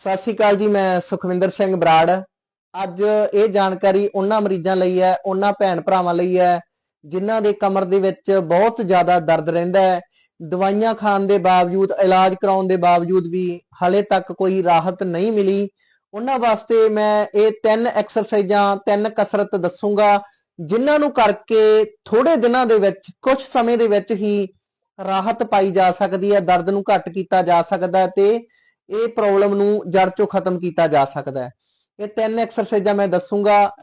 ਸਤਿ ਸ਼੍ਰੀ ਅਕਾਲ ਜੀ, ਮੈਂ ਸੁਖਵਿੰਦਰ ਸਿੰਘ ਬਰਾੜ। ਅੱਜ ਇਹ ਜਾਣਕਾਰੀ ਉਹਨਾਂ ਮਰੀਜ਼ਾਂ ਲਈ ਹੈ, ਉਹਨਾਂ ਭੈਣ ਭਰਾਵਾਂ ਲਈ ਹੈ, ਜਿਨ੍ਹਾਂ ਦੇ ਕਮਰ ਦੇ ਵਿੱਚ ਬਹੁਤ ਜ਼ਿਆਦਾ ਦਰਦ ਰਹਿੰਦਾ ਹੈ। ਦਵਾਈਆਂ ਖਾਣ ਦੇ ਬਾਵਜੂਦ, ਇਲਾਜ ਕਰਾਉਣ ਦੇ ਬਾਵਜੂਦ ਵੀ ਹਲੇ ਤੱਕ ਕੋਈ ਰਾਹਤ ਨਹੀਂ ਮਿਲੀ। ਉਹਨਾਂ ਵਾਸਤੇ ਮੈਂ ਇਹ ਤਿੰਨ ਐਕਸਰਸਾਈਜ਼ਾਂ, ਤਿੰਨ ਕਸਰਤ ਦੱਸੂਗਾ, ਜਿਨ੍ਹਾਂ ਨੂੰ ਕਰਕੇ ਥੋੜੇ ਦਿਨਾਂ ਦੇ ਵਿੱਚ ਕੁਝ ਸਮੇਂ ਦੇ ਵਿੱਚ ਹੀ ਰਾਹਤ ਪਾਈ ਜਾ ਸਕਦੀ ਹੈ, ਦਰਦ ਨੂੰ ਘੱਟ ਕੀਤਾ ਜਾ ਸਕਦਾ ਹੈ ਤੇ ਇਹ ਪ੍ਰੋਬਲਮ ਨੂੰ ਜੜ ਚੋਂ ਖਤਮ ਕੀਤਾ ਜਾ ਸਕਦਾ ਹੈ। ਇਹ ਤਿੰਨ ਐਕਸਰਸਾਈਜ਼ਾਂ ਮੈਂ ਦੱਸੂਗਾ।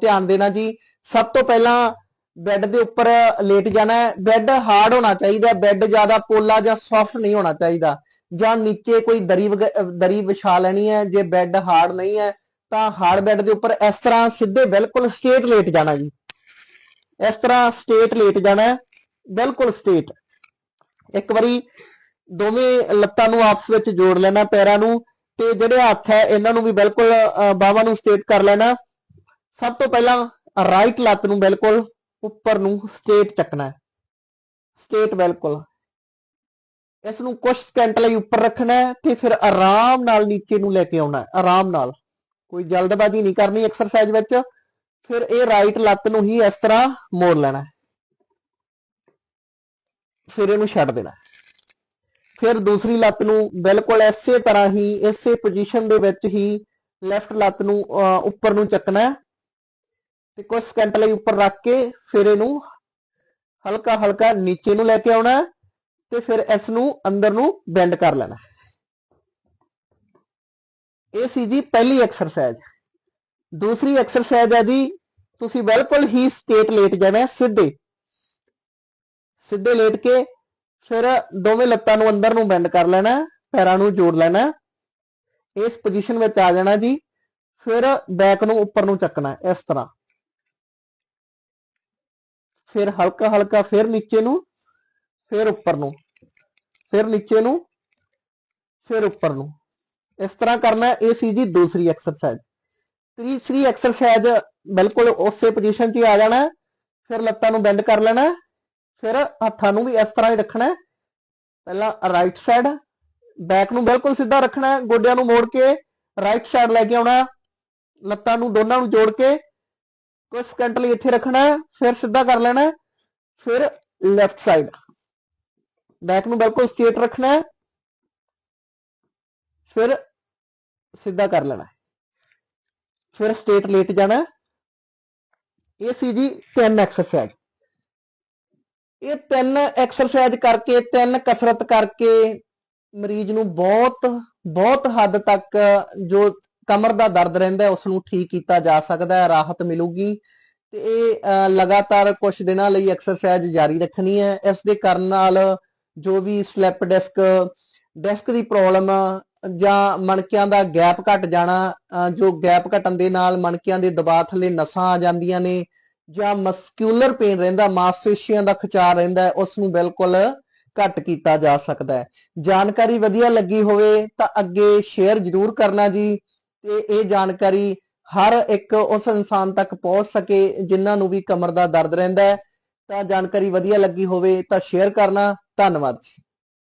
ਧਿਆਨ ਦੇਣਾ ਜੀ, ਸਭ ਤੋਂ ਪਹਿਲਾਂ ਬੈੱਡ ਦੇ ਉੱਪਰ ਲੇਟ ਜਾਣਾ ਹੈ। ਬੈੱਡ ਹਾਰਡ ਹੋਣਾ ਚਾਹੀਦਾ ਬੈੱਡ ਜ਼ਿਆਦਾ ਪੋਲਾ ਜਾਂ ਸੌਫਟ ਨਹੀਂ ਹੋਣਾ ਚਾਹੀਦਾ। ਜਾਂ ਨੀਚੇ ਕੋਈ ਦਰੀ ਵਗ- ਦਰੀ ਵਿਛਾ ਲੈਣੀ ਹੈ। ਜੇ ਬੈੱਡ ਹਾਰਡ ਨਹੀਂ ਹੈ, ਤਾਂ ਹਾਰਡ ਬੈੱਡ ਦੇ ਉੱਪਰ ਇਸ ਤਰ੍ਹਾਂ ਸਿੱਧੇ ਬਿਲਕੁਲ ਸਟੇਟ ਲੇਟ ਜਾਣਾ ਜੀ। ਇਸ ਤਰ੍ਹਾਂ ਸਟੇਟ ਲੇਟ ਜਾਣਾ ਬਿਲਕੁਲ ਸਟੇਟ ਇੱਕ ਵਾਰੀ ਦੋਵੇਂ ਲੱਤਾਂ ਨੂੰ ਆਪਸ ਵਿੱਚ ਜੋੜ ਲੈਣਾ, ਪੈਰਾਂ ਨੂੰ, ਤੇ ਜਿਹੜੇ ਹੱਥ ਹੈ, ਇਹਨਾਂ ਨੂੰ ਵੀ ਬਿਲਕੁਲ ਬਾਹਾਂ ਨੂੰ ਸਟੇਟ ਕਰ ਲੈਣਾ। ਸਭ ਤੋਂ ਪਹਿਲਾਂ ਰਾਈਟ ਲੱਤ ਨੂੰ ਬਿਲਕੁਲ ਉੱਪਰ ਨੂੰ ਸਟੇਟ ਚੱਕਣਾ ਹੈ। ਸਟੇਟ ਬਿਲਕੁਲ। ਇਸ ਨੂੰ ਕੁਝ ਸਕਿੰਟ ਲਈ ਉੱਪਰ ਰੱਖਣਾ ਹੈ ਤੇ ਫਿਰ ਆਰਾਮ ਨਾਲ ਨੀਚੇ ਨੂੰ ਲੈ ਕੇ ਆਉਣਾ ਹੈ, ਆਰਾਮ ਨਾਲ। ਕੋਈ ਜਲਦਬਾਜ਼ੀ ਨਹੀਂ ਕਰਨੀ ਐਕਸਰਸਾਈਜ਼ ਵਿੱਚ। ਫਿਰ ਇਹ ਰਾਈਟ ਲੱਤ ਨੂੰ ਹੀ ਇਸ ਤਰ੍ਹਾਂ ਮੋੜ ਲੈਣਾ ਫਿਰ ਇਹਨੂੰ ਛੱਡ ਦੇਣਾ ਫਿਰ ਦੂਸਰੀ ਲੱਤ ਨੂੰ ਬਿਲਕੁਲ ਇਸੇ ਤਰ੍ਹਾਂ ਹੀ, ਇਸੇ ਪੋਜੀਸ਼ਨ ਦੇ ਵਿੱਚ ਹੀ ਲੈਫਟ ਲੱਤ ਨੂੰ ਉੱਪਰ ਨੂੰ ਚੱਕਣਾ ਹੈ ਤੇ ਕੁਝ ਸਕਿੰਟ ਲਈ ਉੱਪਰ ਰੱਖ ਕੇ ਫਿਰ ਇਹਨੂੰ ਹਲਕਾ ਹਲਕਾ ਨੀਚੇ ਨੂੰ ਲੈ ਕੇ ਆਉਣਾ ਤੇ ਫਿਰ ਇਸ ਨੂੰ ਅੰਦਰ ਨੂੰ ਬੈਂਡ ਕਰ ਲੈਣਾ ਇਹ ਸੀ ਜੀ ਪਹਿਲੀ ਐਕਸਰਸਾਈਜ਼ ਦੂਸਰੀ ਐਕਸਰਸਾਈਜ਼ ਹੈ ਜੀ, ਤੁਸੀਂ ਬਿਲਕੁਲ ਹੀ ਸਟੇਟ ਲੇਟ ਜਾਣਾ ਸਿੱਧੇ। ਸਿੱਧੇ ਲੇਟ ਕੇ ਫਿਰ ਦੋਵੇਂ ਲੱਤਾਂ ਨੂੰ ਅੰਦਰ ਨੂੰ ਬੈਂਡ ਕਰ ਲੈਣਾ, ਪੈਰਾਂ ਨੂੰ ਜੋੜ ਲੈਣਾ। ਇਸ ਪੋਜੀਸ਼ਨ ਵਿੱਚ ਆ ਜਾਣਾ ਜੀ। ਫਿਰ ਬੈਕ ਨੂੰ ਉੱਪਰ ਨੂੰ ਚੱਕਣਾ, ਇਸ ਤਰ੍ਹਾਂ। ਫਿਰ ਹਲਕਾ ਹਲਕਾ ਫਿਰ ਨੀਚੇ ਨੂੰ, ਫਿਰ ਉੱਪਰ ਨੂੰ। ਫਿਰ ਨੀਚੇ ਨੂੰ, ਫਿਰ ਉੱਪਰ ਨੂੰ। ਇਸ ਤਰ੍ਹਾਂ ਕਰਨਾ ਇਹ ਸੀ ਜੀ ਦੂਸਰੀ ਐਕਸਰਸਾਈਜ਼ ਤੀਸਰੀ ਐਕਸਰਸਾਈਜ਼ ਬਿਲਕੁਲ ਉਸੇ ਪੋਜੀਸ਼ਨ 'ਚ ਹੀ ਆ ਜਾਣਾ। ਫਿਰ ਲੱਤਾਂ ਨੂੰ ਬੈਂਡ ਕਰ ਲੈਣਾ। ਫਿਰ ਹੱਥਾਂ ਨੂੰ ਵੀ ਇਸ ਤਰ੍ਹਾਂ ਹੀ ਰੱਖਣਾ ਹੈ। ਪਹਿਲਾਂ ਰਾਈਟ ਸਾਈਡ ਬੈਕ ਨੂੰ ਬਿਲਕੁਲ ਸਿੱਧਾ ਰੱਖਣਾ ਹੈ, ਗੋਡਿਆਂ ਨੂੰ ਮੋੜ ਕੇ ਰਾਈਟ ਸਾਈਡ ਲੈ ਕੇ ਆਉਣਾ ਲੱਤਾਂ ਨੂੰ ਦੋਨਾਂ ਨੂੰ ਜੋੜ ਕੇ ਕੁਝ ਸਕਿੰਟ ਲਈ ਇੱਥੇ ਰੱਖਣਾ ਹੈ, ਫਿਰ ਸਿੱਧਾ ਕਰ ਲੈਣਾ ਹੈ। ਫਿਰ ਲੈਫਟ ਸਾਈਡ ਬੈਕ ਨੂੰ ਬਿਲਕੁਲ ਸਟ੍ਰੇਟ ਰੱਖਣਾ ਹੈ। ਫਿਰ ਸਿੱਧਾ ਕਰ ਲੈਣਾ ਫਿਰ ਸਟੇਟ ਲੇਟ ਜਾਣਾ ਇਹ ਸੀ ਜੀ ਤਿੰਨ ਐਕਸਰਸਾਈਜ਼ ਇਹ ਤਿੰਨ ਐਕਸਰਸਾਈਜ਼ ਕਰਕੇ, ਤਿੰਨ ਕਸਰਤ ਕਰਕੇ ਮਰੀਜ਼ ਨੂੰ ਬਹੁਤ ਬਹੁਤ ਹੱਦ ਤੱਕ ਜੋ ਕਮਰ ਦਾ ਦਰਦ ਰਹਿੰਦਾ ਉਸ ਨੂੰ ਠੀਕ ਕੀਤਾ ਜਾ ਸਕਦਾ ਹੈ, ਰਾਹਤ ਮਿਲੂਗੀ। ਤੇ ਇਹ ਲਗਾਤਾਰ ਕੁਝ ਦਿਨਾਂ ਲਈ ਐਕਸਰਸਾਈਜ਼ ਜਾਰੀ ਰੱਖਣੀ ਹੈ। ਇਸ ਦੇ ਕਰਨ ਨਾਲ ਜੋ ਵੀ ਸਲਿਪ ਡਿਸਕ ਡਿਸਕ ਦੀ ਪ੍ਰੋਬਲਮ ਜਾਂ ਮਣਕਿਆਂ ਦਾ ਗੈਪ ਘਟ ਜਾਣਾ ਜੋ ਗੈਪ ਘਟਣ ਦੇ ਨਾਲ ਮਣਕਿਆਂ ਦੇ ਦਬਾਅ ਥੱਲੇ ਨਸਾਂ ਆ ਜਾਂਦੀਆਂ ਨੇ ਜਾਂ ਮਸਕਿਊਲਰ ਪੇਨ ਰਹਿੰਦਾ, ਮਾਸਪੇਸ਼ੀਆਂ ਦਾ ਖਿਚਾਅ ਰਹਿੰਦਾ ਉਸ ਨੂੰ ਬਿਲਕੁਲ ਘੱਟ ਕੀਤਾ ਜਾ ਸਕਦਾ ਹੈ। ਜਾਣਕਾਰੀ ਵਧੀਆ ਲੱਗੀ ਹੋਵੇ ਤਾਂ ਅੱਗੇ ਸ਼ੇਅਰ ਜ਼ਰੂਰ ਕਰਨਾ ਜੀ ਤੇ ਇਹ ਜਾਣਕਾਰੀ ਹਰ ਇੱਕ ਉਸ ਇਨਸਾਨ ਤੱਕ ਪਹੁੰਚ ਸਕੇ ਜਿਨ੍ਹਾਂ ਨੂੰ ਵੀ ਕਮਰ ਦਾ ਦਰਦ ਰਹਿੰਦਾ ਹੈ। ਤਾਂ ਜਾਣਕਾਰੀ ਵਧੀਆ ਲੱਗੀ ਹੋਵੇ ਤਾਂ ਸ਼ੇਅਰ ਕਰਨਾ। ਧੰਨਵਾਦ ਜੀ।